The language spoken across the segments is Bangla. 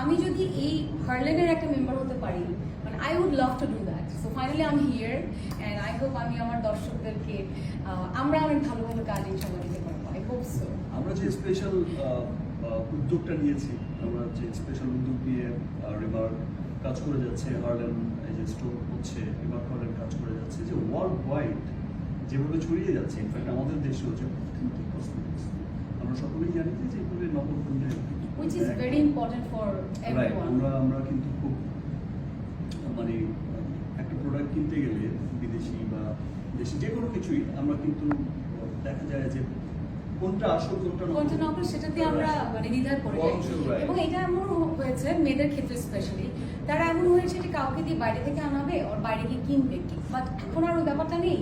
আমি যদি এই হার্লেনের একটা মেম্বার হতে পারি মানে I would love to do that so finally I here and I hope আমি আমার দর্শকদেরকে আমরা অনেক ভালো ভালো কাজ ইনশাল্লাহ দিতে পারব। আই হোপ সো আমরা যে স্পেশাল উদ্যোগটা নিয়েছি, আমরা যে স্পেশাল উদ্যোগ নিয়ে রিভার কাজ করে যাচ্ছে হার্লেন যে স্টোর হচ্ছে রিভার হার্লেন কাজ করে যাচ্ছে, যে ওয়ার্ল্ড ওয়াইড যেভাবে ছড়িয়ে যাচ্ছে ইনফ্যাক্ট আমাদের দেশেও যে আমরা সকলেই জানি যে যেগুলো নকল পণ্যের which is very important for everyone. আমরা আমরা কিন্তু খুব মানে একটা প্রোডাক্ট কিনতে গেলে বিদেশি বা দেশি যে কোনো কিছুই আমরা কিন্তু দেখা যায় যে কোনটা আসল কোনটা কোনটা নকল সেটাতে আমরা মানে দ্বিধায় পড়ে যাই এবং এটা এমন হয়েছে মেয়েদের ক্ষেত্রে স্পেশালি তারা এমন হয়েছে যে কাউকে দিয়ে বাইরে থেকে আনাবে ওর বাইরে গিয়ে কিনবে বাট এখন আর ওই ব্যাপারটা নেই.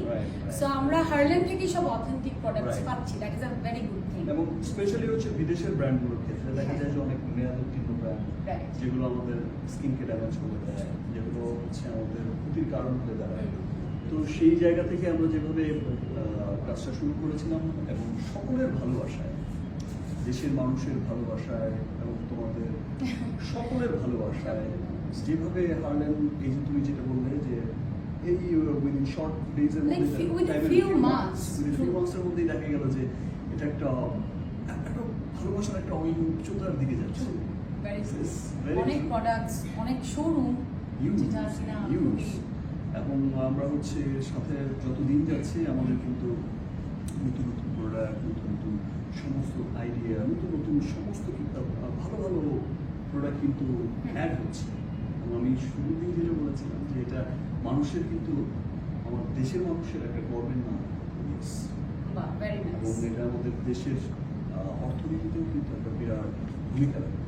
সো আমরা হার্লেন থেকে সব অথেন্টিক প্রোডাক্টস পাচ্ছি। That is a very good thing এবং স্পেশালি হচ্ছে বিদেশের ব্র্যান্ডগুলোর ক্ষেত্রে দেখা যায় যে অনেক মেয়াদ উত্তীর্ণ ব্র্যান্ড যেগুলো আমাদের স্কিনকে ড্যামেজ করে দেয় যেগুলো হচ্ছে আমাদের ক্ষতির কারণ হয়ে দাঁড়ায়। তো সেই জায়গা থেকে আমরা যেভাবে কাজটা শুরু করেছিলাম এবং সকলের ভালোবাসায় দেশের মানুষের ভালোবাসায় এবং তোমাদের সকলের ভালোবাসায় যেভাবে হারলেন এই যে তুমি যেটা বললে যে এই উইদিন শর্ট ডেজের মধ্যে মধ্যেই দেখা গেল যে এটা একটা একটা ভালোবাসার একটা উচ্চতার দিকে যাচ্ছে অনেক. প্রোডাক্টস অনেক শোরুম যেটা huge. এবং আমরা হচ্ছে সাথে যত দিন যাচ্ছে আমাদের কিন্তু নতুন নতুন প্রোডাক্ট নতুন নতুন সমস্ত আইডিয়া নতুন নতুন সমস্ত কিন্তু ভালো ভালো প্রোডাক্ট কিন্তু অ্যাড হচ্ছে। এবং আমি শুরুতেই যেটা বলেছিলাম যে এটা মানুষের কিন্তু আমার দেশের মানুষের একটা গর্বের নাম এবং এটা আমাদের দেশের অর্থনীতিতেও কিন্তু একটা বিরাট ভূমিকা রাখে